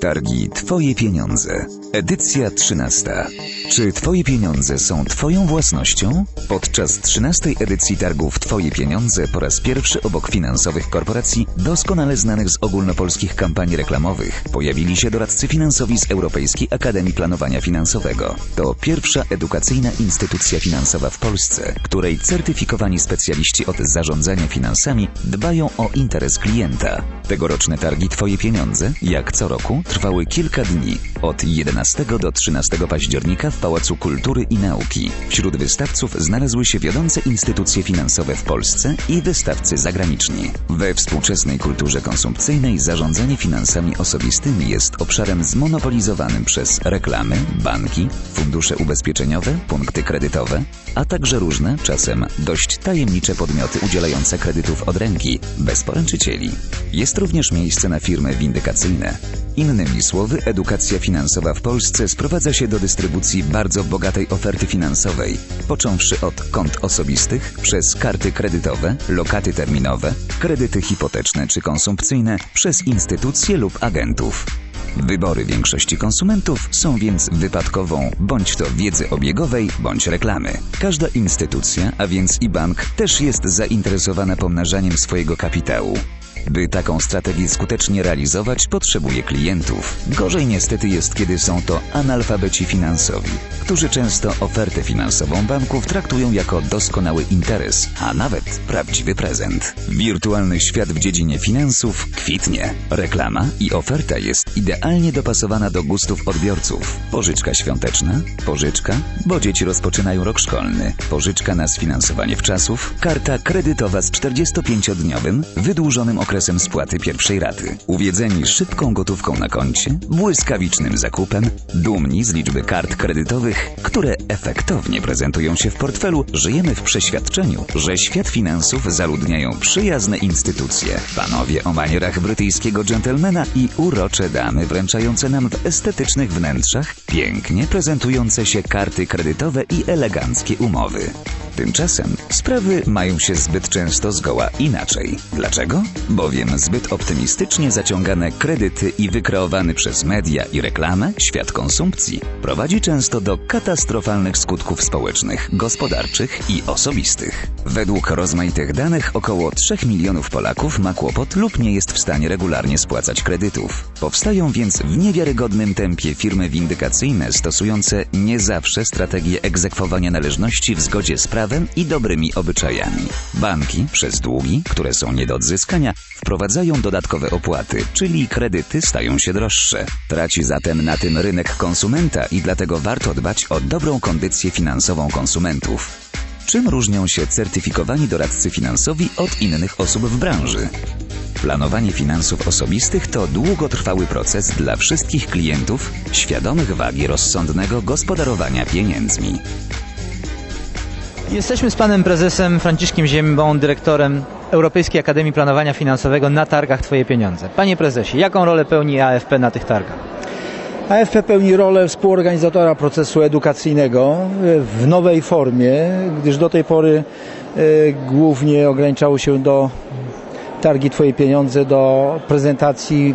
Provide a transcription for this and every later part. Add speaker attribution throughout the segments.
Speaker 1: Targi Twoje pieniądze. Edycja 13. Czy Twoje pieniądze są Twoją własnością? Podczas 13. edycji targów Twoje pieniądze po raz pierwszy obok finansowych korporacji doskonale znanych z ogólnopolskich kampanii reklamowych pojawili się doradcy finansowi z Europejskiej Akademii Planowania Finansowego. To pierwsza edukacyjna instytucja finansowa w Polsce, której certyfikowani specjaliści od zarządzania finansami dbają o interes klienta. Tegoroczne targi Twoje pieniądze, jak co roku, trwały kilka dni, od 11 do 13 października w Pałacu Kultury i Nauki. Wśród wystawców znalazły się wiodące instytucje finansowe w Polsce i wystawcy zagraniczni. We współczesnej kulturze konsumpcyjnej zarządzanie finansami osobistymi jest obszarem zmonopolizowanym przez reklamy, banki, fundusze ubezpieczeniowe, punkty kredytowe, a także różne, czasem dość tajemnicze podmioty udzielające kredytów od ręki, bez poręczycieli. Jest również miejsce na firmy windykacyjne. Innymi słowy, edukacja finansowa w Polsce sprowadza się do dystrybucji bardzo bogatej oferty finansowej, począwszy od kont osobistych, przez karty kredytowe, lokaty terminowe, kredyty hipoteczne czy konsumpcyjne, przez instytucje lub agentów. Wybory większości konsumentów są więc wypadkową bądź to wiedzy obiegowej, bądź reklamy. Każda instytucja, a więc i bank, też jest zainteresowana pomnażaniem swojego kapitału. By taką strategię skutecznie realizować, potrzebuje klientów. Gorzej niestety jest, kiedy są to analfabeci finansowi, którzy często ofertę finansową banków traktują jako doskonały interes, a nawet prawdziwy prezent. Wirtualny świat w dziedzinie finansów kwitnie. Reklama i oferta jest idealnie dopasowana do gustów odbiorców. Pożyczka świąteczna, pożyczka, bo dzieci rozpoczynają rok szkolny, pożyczka na sfinansowanie w czasów, karta kredytowa z 45-dniowym, wydłużonym okresem spłaty pierwszej raty. Uwiedzeni szybką gotówką na koncie, błyskawicznym zakupem, dumni z liczby kart kredytowych, które efektownie prezentują się w portfelu, żyjemy w przeświadczeniu, że świat finansów zaludniają przyjazne instytucje. Panowie o manierach brytyjskiego dżentelmena i urocze wręczające nam w estetycznych wnętrzach pięknie prezentujące się karty kredytowe i eleganckie umowy. Tymczasem sprawy mają się zbyt często zgoła inaczej. Dlaczego? Bowiem zbyt optymistycznie zaciągane kredyty i wykreowany przez media i reklamę świat konsumpcji prowadzi często do katastrofalnych skutków społecznych, gospodarczych i osobistych. Według rozmaitych danych około 3 milionów Polaków ma kłopot lub nie jest w stanie regularnie spłacać kredytów. Powstają więc w niewiarygodnym tempie firmy windykacyjne stosujące nie zawsze strategię egzekwowania należności w zgodzie z prawem i dobrymi obyczajami. Banki przez długi, które są nie do odzyskania, wprowadzają dodatkowe opłaty, czyli kredyty stają się droższe. Traci zatem na tym rynek konsumenta i dlatego warto dbać o dobrą kondycję finansową konsumentów. Czym różnią się certyfikowani doradcy finansowi od innych osób w branży? Planowanie finansów osobistych to długotrwały proces dla wszystkich klientów świadomych wagi rozsądnego gospodarowania pieniędzmi.
Speaker 2: Jesteśmy z panem prezesem Franciszkiem Ziębą, dyrektorem Europejskiej Akademii Planowania Finansowego na targach Twoje Pieniądze. Panie prezesie, jaką rolę pełni AFP na tych targach?
Speaker 3: AFP pełni rolę współorganizatora procesu edukacyjnego w nowej formie, gdyż do tej pory e, głównie ograniczało się do targi Twoje Pieniądze, do prezentacji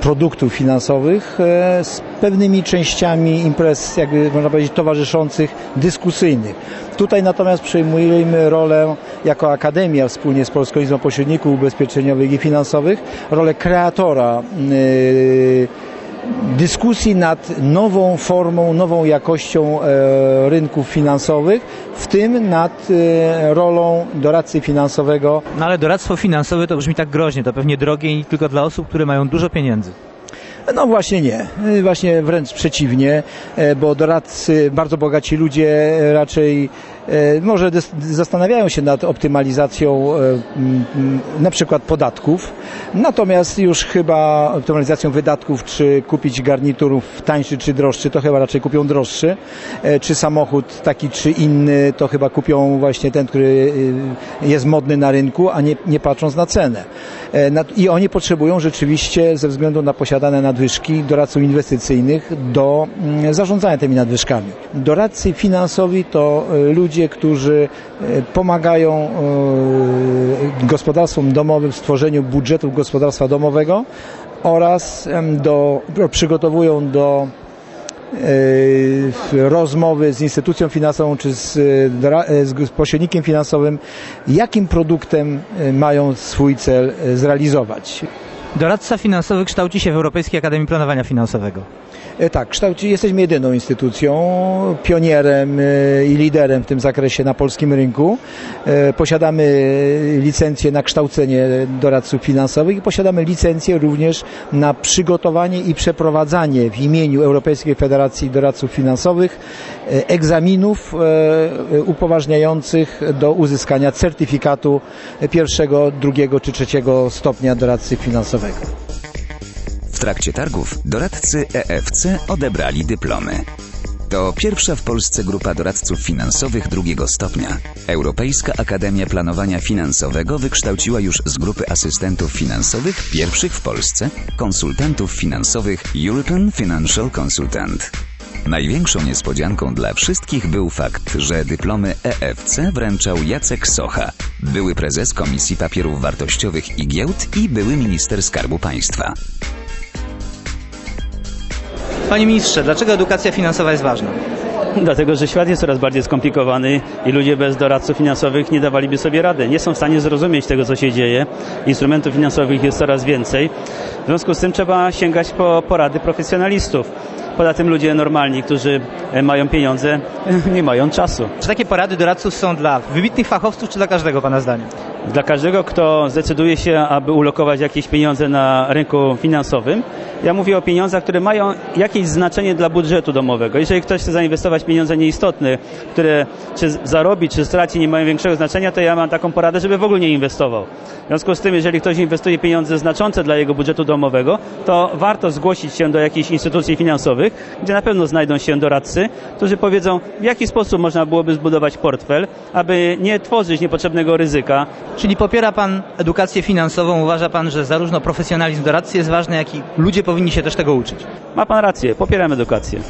Speaker 3: produktów finansowych e, z pewnymi częściami imprez, jakby można powiedzieć, towarzyszących, dyskusyjnych. Tutaj natomiast przejmujemy rolę jako Akademia wspólnie z Polską Izbą Pośredników Ubezpieczeniowych i Finansowych, rolę kreatora yy, dyskusji nad nową formą, nową jakością e, rynków finansowych, w tym nad e, rolą doradcy finansowego.
Speaker 2: No ale doradztwo finansowe to brzmi tak groźnie, to pewnie drogie i tylko dla osób, które mają dużo pieniędzy.
Speaker 3: No właśnie nie, właśnie wręcz przeciwnie, e, bo doradcy, bardzo bogaci ludzie raczej może zastanawiają się nad optymalizacją e, na przykład podatków, natomiast już chyba optymalizacją wydatków, czy kupić garnitur tańszy czy droższy, to chyba raczej kupią droższy, czy samochód taki czy inny, to chyba kupią właśnie ten, który jest modny na rynku, a nie, nie patrząc na cenę. I oni potrzebują rzeczywiście ze względu na posiadane nadwyżki doradców inwestycyjnych do mm, zarządzania tymi nadwyżkami. Doradcy finansowi to ludzie, ludzie, którzy e, pomagają e, gospodarstwom domowym w stworzeniu budżetu gospodarstwa domowego oraz do, przygotowują do e, rozmowy z instytucją finansową czy z, z pośrednikiem finansowym, jakim produktem mają swój cel zrealizować.
Speaker 2: Doradca finansowy kształci się w Europejskiej Akademii Planowania Finansowego.
Speaker 3: E, Tak, kształci, jesteśmy jedyną instytucją, pionierem e, i liderem w tym zakresie na polskim rynku. E, Posiadamy licencję na kształcenie doradców finansowych i posiadamy licencję również na przygotowanie i przeprowadzanie w imieniu Europejskiej Federacji Doradców Finansowych egzaminów upoważniających do uzyskania certyfikatu pierwszego, drugiego czy trzeciego stopnia doradcy finansowego.
Speaker 1: W trakcie targów doradcy EFC odebrali dyplomy. To pierwsza w Polsce grupa doradców finansowych drugiego stopnia. Europejska Akademia Planowania Finansowego wykształciła już z grupy asystentów finansowych pierwszych w Polsce konsultantów finansowych European Financial Consultant. Największą niespodzianką dla wszystkich był fakt, że dyplomy EFC wręczał Jacek Socha, były prezes Komisji Papierów Wartościowych i Giełd i były minister Skarbu Państwa.
Speaker 2: Panie ministrze, dlaczego edukacja finansowa jest ważna?
Speaker 4: Dlatego, że świat jest coraz bardziej skomplikowany i ludzie bez doradców finansowych nie dawaliby sobie rady. Nie są w stanie zrozumieć tego, co się dzieje. Instrumentów finansowych jest coraz więcej. W związku z tym trzeba sięgać po porady profesjonalistów. Poza tym ludzie normalni, którzy e, mają pieniądze, nie mają czasu.
Speaker 2: Czy takie porady doradców są dla wybitnych fachowców, czy dla każdego Pana zdaniem?
Speaker 4: Dla każdego, kto zdecyduje się, aby ulokować jakieś pieniądze na rynku finansowym, ja mówię o pieniądzach, które mają jakieś znaczenie dla budżetu domowego. Jeżeli ktoś chce zainwestować pieniądze nieistotne, które czy zarobi, czy straci, nie mają większego znaczenia, to ja mam taką poradę, żeby w ogóle nie inwestował. W związku z tym, jeżeli ktoś inwestuje pieniądze znaczące dla jego budżetu domowego, to warto zgłosić się do jakichś instytucji finansowych, gdzie na pewno znajdą się doradcy, którzy powiedzą, w jaki sposób można byłoby zbudować portfel, aby nie tworzyć niepotrzebnego ryzyka,
Speaker 2: Czyli popiera Pan edukację finansową, uważa Pan, że zarówno profesjonalizm doradcy jest ważny, jak i ludzie powinni się też tego uczyć?
Speaker 4: Ma pan rację, popieram edukację.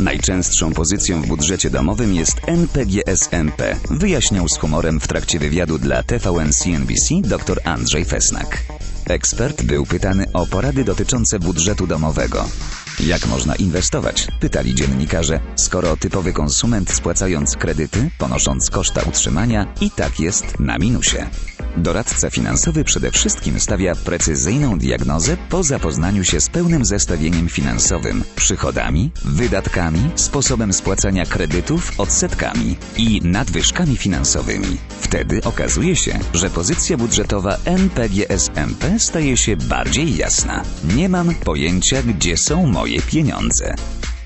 Speaker 1: Najczęstszą pozycją w budżecie domowym jest NPGSMP, wyjaśniał z humorem w trakcie wywiadu dla TVN CNBC dr Andrzej Fesnak. Ekspert był pytany o porady dotyczące budżetu domowego. Jak można inwestować? Pytali dziennikarze, skoro typowy konsument spłacając kredyty, ponosząc koszta utrzymania i tak jest na minusie. Doradca finansowy przede wszystkim stawia precyzyjną diagnozę po zapoznaniu się z pełnym zestawieniem finansowym, przychodami, wydatkami, sposobem spłacania kredytów, odsetkami i nadwyżkami finansowymi. Wtedy okazuje się, że pozycja budżetowa NPGSMP staje się bardziej jasna. Nie mam pojęcia, gdzie są moje pieniądze.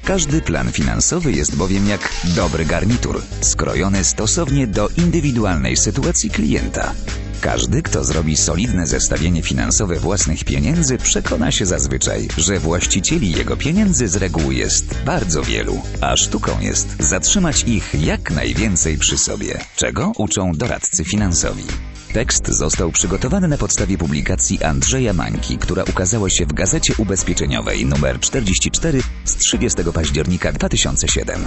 Speaker 1: Każdy plan finansowy jest bowiem jak dobry garnitur, skrojony stosownie do indywidualnej sytuacji klienta. Każdy, kto zrobi solidne zestawienie finansowe własnych pieniędzy, przekona się zazwyczaj, że właścicieli jego pieniędzy z reguły jest bardzo wielu, a sztuką jest zatrzymać ich jak najwięcej przy sobie, czego uczą doradcy finansowi. Tekst został przygotowany na podstawie publikacji Andrzeja Mańki, która ukazała się w Gazecie Ubezpieczeniowej nr 44 z 30 października 2007.